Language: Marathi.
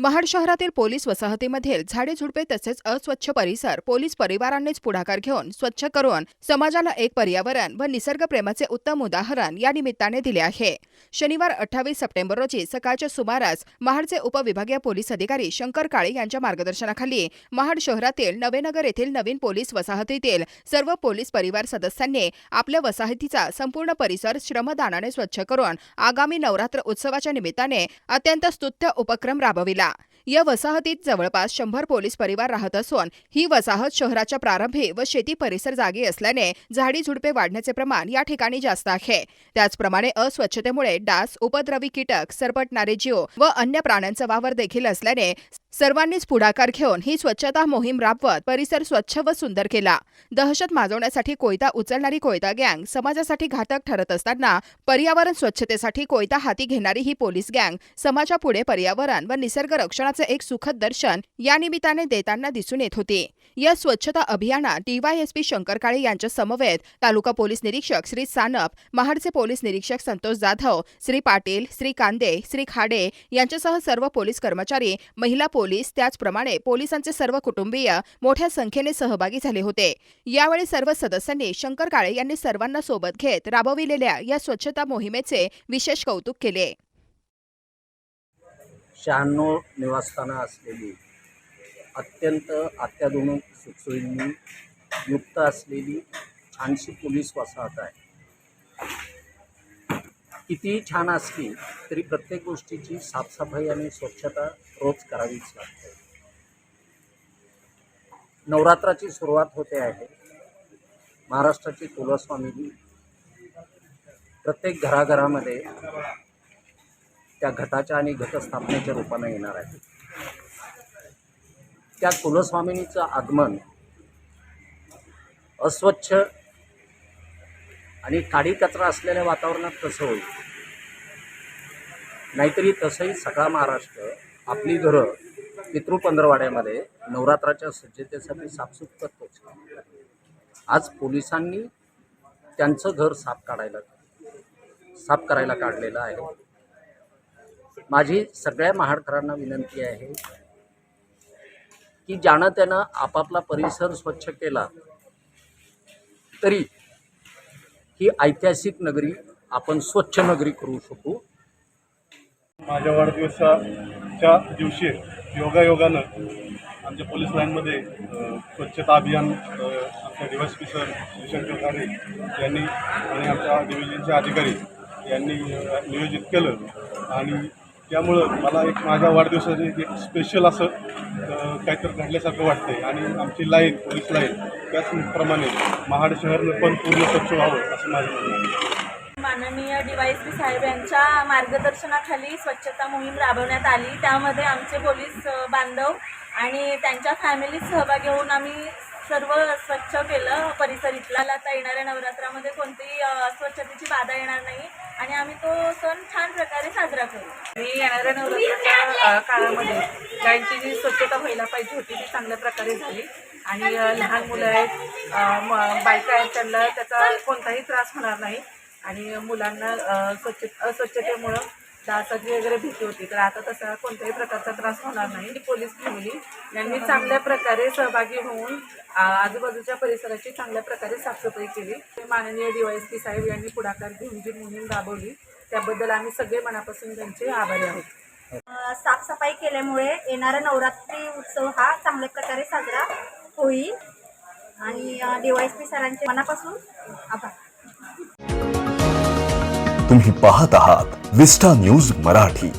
महाड शहरातील पोलीस वसाहतीमधील झाडे झुडपे तसेच अस्वच्छ परिसर पोलीस परिवारांनीच पुढाकार घेऊन स्वच्छ करून समाजाला एक पर्यावरण व निसर्गप्रेमाचे उत्तम उदाहरण या निमित्ताने दिले आहे. शनिवार अठ्ठावीस सप्टेंबर रोजी सकाळच्या सुमारास महाडचे उपविभागीय पोलीस अधिकारी शंकर काळे यांच्या मार्गदर्शनाखाली महाड शहरातील नवेनगर येथील नवीन पोलीस वसाहतीतील सर्व पोलीस परिवार सदस्यांनी आपल्या वसाहतीचा संपूर्ण परिसर श्रमदानाने स्वच्छ करून आगामी नवरात्र उत्सवाच्या निमित्ताने अत्यंत स्तुत्य उपक्रम राबविला. या वसाहतीत जवळपास शंभर पोलीस परिवार राहत असून ही वसाहत शहराच्या प्रारंभी व शेती परिसर जागी असल्याने झाडी झुडपे वाढण्याचे प्रमाण या ठिकाणी जास्त आहे. त्याचप्रमाणे अस्वच्छतेमुळे डास उपद्रवी कीटक सरपटणारे जीव व अन्य प्राण्यांचा वावर देखील असल्याने सर्वांनीच पुढाकार घेऊन ही स्वच्छता मोहीम राबवत परिसर स्वच्छ व सुंदर केला. दहशत माजवण्यासाठी कोयता उचलणारी कोयता गँग समाजासाठी घातक ठरत असताना पर्यावरण स्वच्छतेसाठी कोयता हाती घेणारी ही पोलीस गँग समाजापुढे पर्यावरण व निसर्ग रक्षणाचा एक सुखद दर्शन या निमित्ताने देताना दिसून येत होते. या स्वच्छता अभियानात डीवायएसपी शंकर काळे यांच्या समवेत तालुका पोलीस निरीक्षक श्री सानप महाडचे पोलीस निरीक्षक संतोष जाधव श्री पाटील श्री कांदे श्री खाडे यांच्यासह सर्व पोलीस कर्मचारी महिला पोलीस त्याचप्रमाणे पोलिसांचे सर्व कुटुंबीय मोठ्या संख्येने सहभागी झाले होते. यावेळी सर्व सदस्यांनी शंकर काळे यांनी सर्वांना सोबत घेत राबविलेल्या या स्वच्छता मोहिमेचे विशेष कौतुक केले. शहाण्णव निवासस्थानं असलेली अत्यंत अत्याधुनिक सुखसोयींनी युक्त असलेली छानशी पोलीस वसाहत आहे. कितीही छान असली तरी प्रत्येक गोष्टीची साफसफाई आणि स्वच्छता रोज करावीच लागते. नवरात्राची सुरुवात होते आहे. महाराष्ट्राची कुलस्वामिनी प्रत्येक घराघरामध्ये त्या घटाच्या आणि घटस्थापनेच्या रूपानं येणार आहे. त्या कुलस्वामिनीचं आगमन अस्वच्छ आणि काडी कचरा असलेल्या वातावरणात कसं होईल? नाहीतरी तसंही सगळा महाराष्ट्र आपली घरं पितृपंधरवाड्यामध्ये नवरात्राच्या सज्जतेसाठी साफसूफ करतोच. आज पोलिसांनी त्यांचं घर साफ काढायला साफ करायला काढलेलं आहे. माझी सगळ्या महाडकरांना विनंती आहे की ज्यानं त्यानं आपापला परिसर स्वच्छ केला तरी ही ऐतिहासिक नगरी आपण स्वच्छ नगरी करू शकू. माझ्या वाढदिवसाच्या दिवशी योगायोगानं आमच्या पोलीस लाईनमध्ये स्वच्छता अभियान अ, आमच्या पी सर किशन चौधरी यांनी आणि आमच्या डिव्हिजनचे अधिकारी यांनी नियोजित केलं. आणि त्यामुळं मला एक माझ्या वाढदिवसाचे एक स्पेशल असं काहीतरी घडल्यासारखं वाटतंय. आणि आमची लाईन पोलीस लाईन त्याचप्रमाणे महाड शहरनं पण पूर्ण स्वच्छ व्हावं असं माझं म्हणणं आहे. माननीय डी वाय पी साहेब यांच्या मार्गदर्शनाखाली स्वच्छता मोहीम राबवण्यात आली. त्यामध्ये आमचे पोलीस बांधव आणि त्यांच्या फॅमिलीत सहभागी होऊन आम्ही सर्व स्वच्छ केलं परिसर इथला आता येणाऱ्या नवरात्रामध्ये कोणतीही अ, अस्वच्छतेची बाधा येणार नाही. आणि आम्ही तो सण साजरा करू. मी येणाऱ्या नवरात्राच्या काळामध्ये. गायींची जी स्वच्छता व्हायला पाहिजे होती ती चांगल्या प्रकारे झाली. आणि लहान मुलं आहेत बायका आहेत त्यांना त्याचा कोणताही त्रास होणार नाही. आणि मुलांना स्वच्छ अस्वच्छतेमुळं डासाची वगैरे भीती होती. तर आता तसा कोणत्याही प्रकारचा त्रास होणार नाही. पोलीस फॅमिली यांनी चांगल्या प्रकारे सहभागी होऊन आजूबाजूच्या परिसराची चांगल्या प्रकारे साफसफाई केली. माननीय डी वाय एस पी साहेब यांनी पुढाकार घेऊन जी मोहीम राबवली त्याबद्दल आम्ही सगळे मनापासून त्यांचे आभारी आहोत. साफसफाई केल्यामुळे येणारा नवरात्री उत्सव हा चांगल्या प्रकारे साजरा होईल. आणि डीवायसपी सरांचे मनापासून आभार. तुम्ही पाहत आहात विस्टा न्यूज मराठी.